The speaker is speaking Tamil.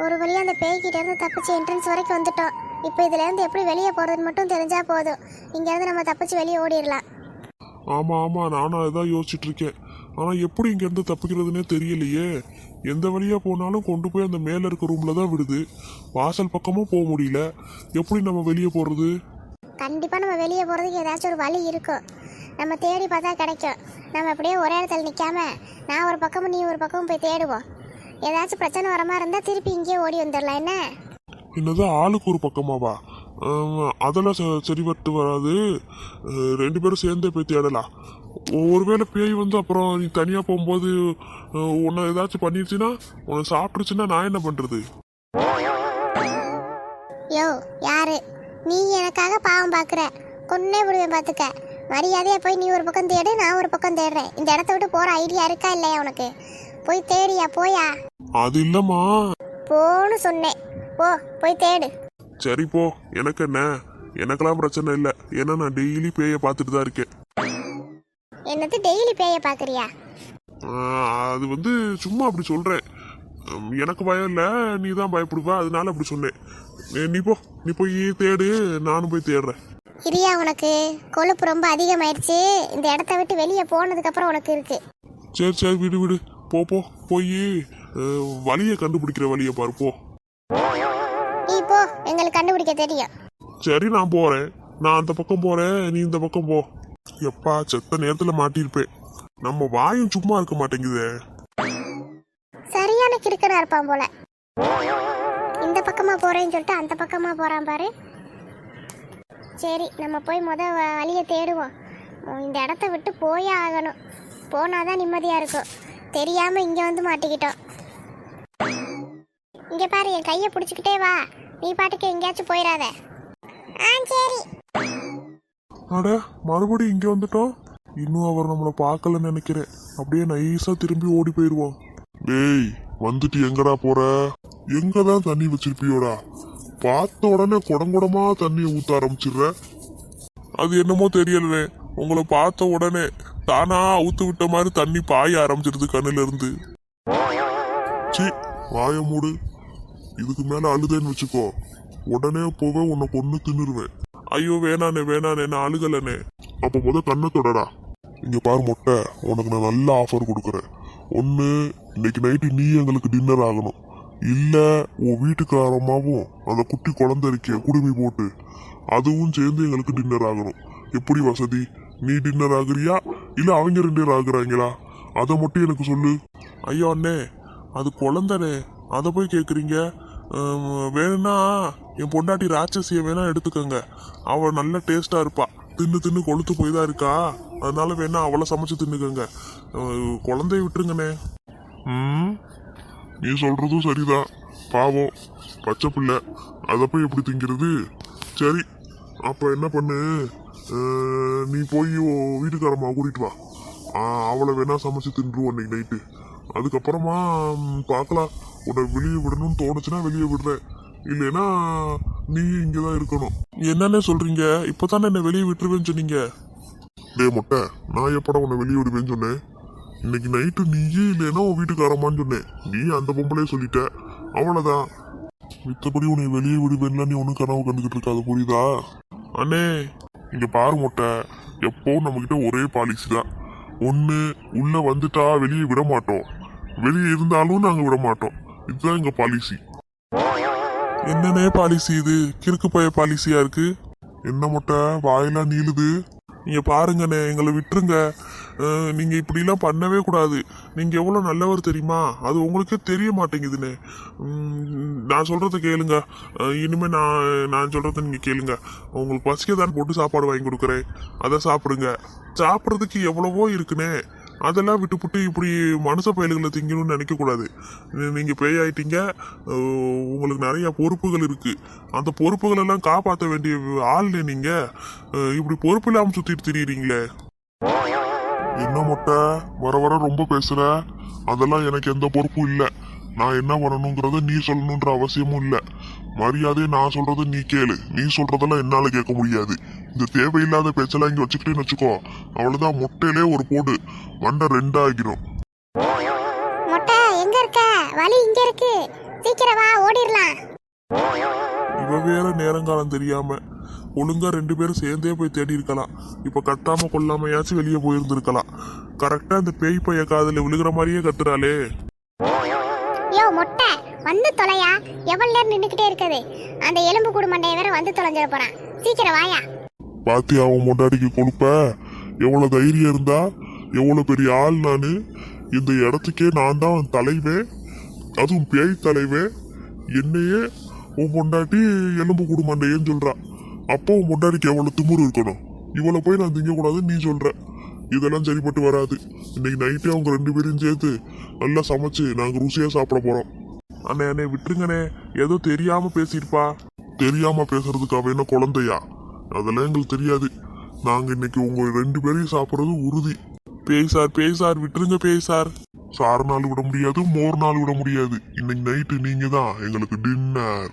ஒரு வழியாக அந்த பேய்கிட்ட இருந்து தப்பிச்சு என்ட்ரன்ஸ் வரைக்கும் வந்துட்டோம். இப்போ இதுல இருந்து எப்படி வெளியே போறதுன்னு மட்டும் தெரிஞ்சா போதும். இங்க இருந்து நம்ம தப்பிச்சு வெளியே ஓடிடலாம். ஆமா ஆமா நானும் அதான் யோசிச்சுட்டு இருக்கேன். ஆனா எப்படி இங்க இருந்து தப்பிக்கிறதுனே தெரியலையே. எந்த வழியா போனாலும் கொண்டு போய் அந்த மேல இருக்க ரூம்ல தான் விடுது. வாசல் பக்கமும் போக முடியல. எப்படி நம்ம வெளியே போறது? கண்டிப்பா நம்ம வெளியே போறதுக்கு ஏதாச்சும் ஒரு வழி இருக்கும். நம்ம தேடி பார்த்தா கிடைக்கும். நம்ம அப்படியே ஒரே இடத்துல நிக்காம நான் ஒரு பக்கமும் நீ ஒரு பக்கமும் போய் தேடுவோம். ஏதாச்சும் பிரச்சனை வர மாதிரி இருந்தா திருப்பி இங்கேயே ஓடி வந்துடலாம். என்ன? என்னதான் ஆளுக்கு ஒரு பக்கமாவா? அதெல்லாம் ச- சரிபட்டு வராது. ரெண்டு பேரும் சேர்ந்தே போய் தேடலாம். ஒருவேளை பேய் வந்து அப்புறம் நீ தனியாக போகும்போது உன்னை ஏதாச்சும் பண்ணிடுச்சுன்னா உன்னை சாப்பிட்டுச்சுன்னா நான் என்ன பண்ணுறது யோ யாரு? நீ எனக்காக பாவம் பார்க்குற கொன்னே விடுவேன் பார்த்துக்க மரியாதையா போய் நீ ஒரு பக்கம் தேடு நான் ஒரு பக்கம் தேடுறேன். இந்த இடத்த விட்டு போற ஐடியா இருக்கா இல்லையா உனக்கு? போய் தேடியா போயா? அது இல்லைம்மா. போன்னு சொன்னேன். போ போய் தேடு. சரி போ. எனக்கு என்ன? எனக்கெல்லாம் பிரச்சனை இல்லை. ஏன்னா நான் டெய்லி பேயை பார்த்துட்டு தான் இருக்கேன். என்னது டெய்லி பேய பார்க்குறியா? ஆஹ், அது வந்து சும்மா அப்படி சொல்கிறேன் எனக்கு பயம் இல்லை. நீ தான் பயப்படுவ. அதனால அப்படி சொன்னேன். நீ- நீ போ. நீ போய் தேடு. நானும் போய் தேடுறேன். இரியா உனக்கு கொழுப்பு ரொம்ப அதிகமாயிருச்சு. இந்த இடத்த விட்டு வெளியே போனதுக்கப்புறம் உனக்கு இருக்கு. சரி சரி. விடு விடு. போ போ. போய். வழியை கண்டுபிடிக்கிற வழியை பாரு போ. நீ போ. எங்களுக்கு கண்டுபிடிக்க தெரியும். சரி நான் போறேன். நான் அந்த பக்கம் போறேன். நீ இந்த பக்கம் போ. எப்பா செத்த நேரத்துல மாட்டியிருப்பேன் நம்ம வாயும் சும்மா இருக்க மாட்டேங்குதே. சரியான கிறுக்கனா இருப்பான் போல. இந்த பக்கமா போறேன்னு சொல்லிட்டு அந்த பக்கமா போறான் பாரு. சரி நம்ம போய் முத வழியை தேடுவோம். இந்த இடத்த விட்டு போயே ஆகணும். போனாதான் நிம்மதியா இருக்கும். தெரியாம இங்க வந்து மாட்டிக்கிட்டோம். இங்க பாரு என் கையை பிடிச்சிக்கிட்டே வா. நீ பாட்டுக்கு எங்கேயாச்சும் போயிடாத ஆ சரி. அட மறுபடியும் இங்க வந்துட்டோம் இன்னும் அவர் நம்மளை பார்க்கலன்னு நினைக்கிறேன். அப்படியே நைஸா திரும்பி ஓடி போயிருவோம் டேய் வந்துட்டு எங்கடா போற? எங்க தான் தண்ணி வச்சிருப்பியோடா? பார்த்த உடனே குடங்குடமா தண்ணியை ஊத்த ஆரம்பிச்சிடுற. அது என்னமோ தெரியலவே. உங்களை பார்த்த உடனே தானா ஊத்து விட்ட மாதிரி தண்ணி பாய ஆரம்பிச்சிருது கண்ணுல இருந்து சி வாய மூடு. இதுக்கு மேல அழுதேன்னு வச்சுக்கோ. உடனே போக உன்னை கொன்னு தின்னுருவேன். ஐயோ வேணானே வேணானே நான் அழுகலனே. அப்ப முத கண்ணை தொடடா. இங்க பாரு மொட்டை உனக்கு நான் நல்ல ஆஃபர் கொடுக்குறேன். ஒன்று இன்னைக்கு நைட்டு நீ எங்களுக்கு டின்னர் ஆகணும். இல்ல உன் வீட்டுக்காரமாவும் அந்த குட்டி குழந்தை இருக்கே குடுமி போட்டு அதுவும் சேர்ந்து எங்களுக்கு டின்னர் ஆகணும். எப்படி வசதி? நீ டின்னர் ஆகுறியா? இல்ல அவங்க ரெண்டு பேர் ஆகுறாங்களா? அதை மட்டும் எனக்கு சொல்லு. ஐயோ அண்ணே அது குழந்தனே. அதை போய் கேட்குறீங்க வேணும்னா என் பொண்டாட்டி ராட்சசியை வேணா எடுத்துக்கோங்க. அவள் நல்ல டேஸ்டா இருப்பா. தின்னு தின்னு கொளுத்து போய் தான் இருக்கா. அதனால வேணா அவளை சமைச்சு தின்னுக்கோங்க. குழந்தைய விட்டுருங்கண்ணே. ம் நீ சொல்றதும் சரிதான். பாவம் பச்சை பிள்ளை. அதை போய் எப்படி திங்கிறது? சரி அப்ப என்ன பண்ணு? நீ போய் உன் வீட்டுக்காரம்மா கூட்டிட்டு வா. அவளை வேணா சமைச்சு தின்றுவோம் அன்னைக்கு நைட்டு அதுக்கப்புறமா பார்க்கலாம். உன்னை வெளியே விடணும்னு தோணுச்சுன்னா வெளியே விடுறேன். இல்லைன்னா நீ இங்கதான் இருக்கணும். என்னன்னே சொல்கிறீங்க இப்பதானே என்னை வெளியே விட்டுருவேன்னு சொன்னீங்க? டே மொட்டை நான் எப்படா உன்னை வெளியே விடுவேன்னு சொன்னேன்? இன்னைக்கு நைட்டு நீயே இல்லைன்னா உன் வீட்டுக்காரமான்னு சொன்னேன். நீ அந்த பொம்பளையே சொல்லிட்ட. அவ்வளோதான் மித்தபடி உன்னை வெளியே விடுவேன்லாம் நீ ஒன்றும் கனவு கண்டுக்கிட்டு இருக்காது புரியுதா? அண்ணே இங்கே பாரு மொட்டை. எப்போவும் நம்மக்கிட்ட ஒரே பாலிசி தான். ஒன்று உள்ள வந்துட்டா வெளியே விட மாட்டோம். வெளியே இருந்தாலும் நாங்கள் விட மாட்டோம். இதுதான் எங்கள் பாலிசி என்னென்ன பாலிசி இது? கிறுக்கு பய பாலிசியா இருக்கு? என்ன முட்டை? வாயெல்லாம் நீளுது. நீங்கள் பாருங்கண்ணே எங்களை விட்டுருங்க. நீங்கள் இப்படிலாம் பண்ணவே கூடாது. நீங்கள் எவ்வளோ நல்லவர் தெரியுமா? அது உங்களுக்கே தெரிய மாட்டேங்குதுண்ணே. நான் சொல்கிறத கேளுங்க. இனிமேல் இனிமே நான் நான் சொல்கிறத நீங்கள் கேளுங்க. உங்களுக்கு பசிக்க தான் போட்டு சாப்பாடு வாங்கி கொடுக்குறேன். அதை சாப்பிடுங்க. சாப்பிட்றதுக்கு எவ்வளவோ இருக்குண்ணே. அதெல்லாம் விட்டுப்புட்டு இப்படி மனுஷ பயல்களை திங்கணும்னு நினைக்கக்கூடாது. நீங்கள் பேய் ஆயிட்டீங்க உங்களுக்கு நிறையா பொறுப்புகள் இருக்குது அந்த பொறுப்புகளெல்லாம் காப்பாற்ற வேண்டிய ஆள் நீங்கள் இப்படி பொறுப்பு இல்லாமல் சுற்றிட்டு திரியிறீங்களே. என்ன மொட்டை? வர வர ரொம்ப பேசுகிற அதெல்லாம் எனக்கு எந்த பொறுப்பும் இல்லை. நான் என்ன பண்ணணுங்கிறத நீ சொல்லணுன்ற அவசியமும் இல்ல. மரியாதையை நான் சொல்றத நீ கேளு. நீ சொல்றதெல்லாம் என்னால கேட்க முடியாது. இந்த தேவையில்லாத பேச்செல்லாம் இங்க வச்சுக்கிட்டேன்னு வச்சுக்கோ. அவ்வளவுதான். மொட்டையிலே ஒரு போடு. மண்டை ரெண்டாகிடும் மொட்டை எங்க இருக்க? வழி இங்க இருக்கு. சீக்கிரம் வா ஓடிடலாம் இவ வேற நேரங்காலம் தெரியாம ஒழுங்கா ரெண்டு பேரும் சேர்ந்தே போய் தேடி இருக்கலாம். இப்ப கட்டாம கொல்லாமையாச்சும் வெளியே போயிருந்திருக்கலாம். கரெக்டா இந்த பேய் பைய காதுல விழுகிற மாதிரியே கத்துறாளே. மொட்டை வந்து தொலையா? எவ்வளவு நேரம் நின்றுக்கிட்டே இருக்குது? அந்த எலும்பு குடும்பண்டைய வேற வந்து தொலைஞ்சிட போறான். சீக்கிரம் வாயா. பாத்தியா அவன் முன்னாடிக்கு கொடுப்ப எவ்வளவு தைரியம் இருந்தா? எவ்வளவு பெரிய ஆள் நானு? இந்த இடத்துக்கே நான் தான் தலைவன் அதுவும் பேய் தலைவன் என்னையே உன் பொண்டாட்டி எலும்பு குடும்பண்டையன்னு சொல்கிறான் சொல்றா. அப்போ உன் பொண்டாட்டிக்கு எவ்வளவு திமுரு இருக்கணும்? இவ்வளோ போய் நான் திங்க கூடாதுன்னு நீ சொல்கிற இதெல்லாம் சரிப்பட்டு வராது. இன்னைக்கு நைட்டே அவங்க ரெண்டு பேரும் சேர்த்து நல்லா சமைச்சு நாங்க ருசியா சாப்பிட போறோம். அண்ணே அண்ணே விட்டுருங்கண்ணே. ஏதோ தெரியாம பேசியிருப்பா. தெரியாம பேசுறதுக்கு அவ என்ன குழந்தையா? அதெல்லாம் எங்களுக்கு தெரியாது. நாங்க இன்னைக்கு உங்க ரெண்டு பேரையும் சாப்பிடுறது உறுதி. பேய் சார் பேய் சார் விட்டுருங்க பேய் சார் சார் நாள் விட முடியாது மோர் நாள் விட முடியாது. இன்னைக்கு நைட்டு நீங்க தான் எங்களுக்கு டின்னர்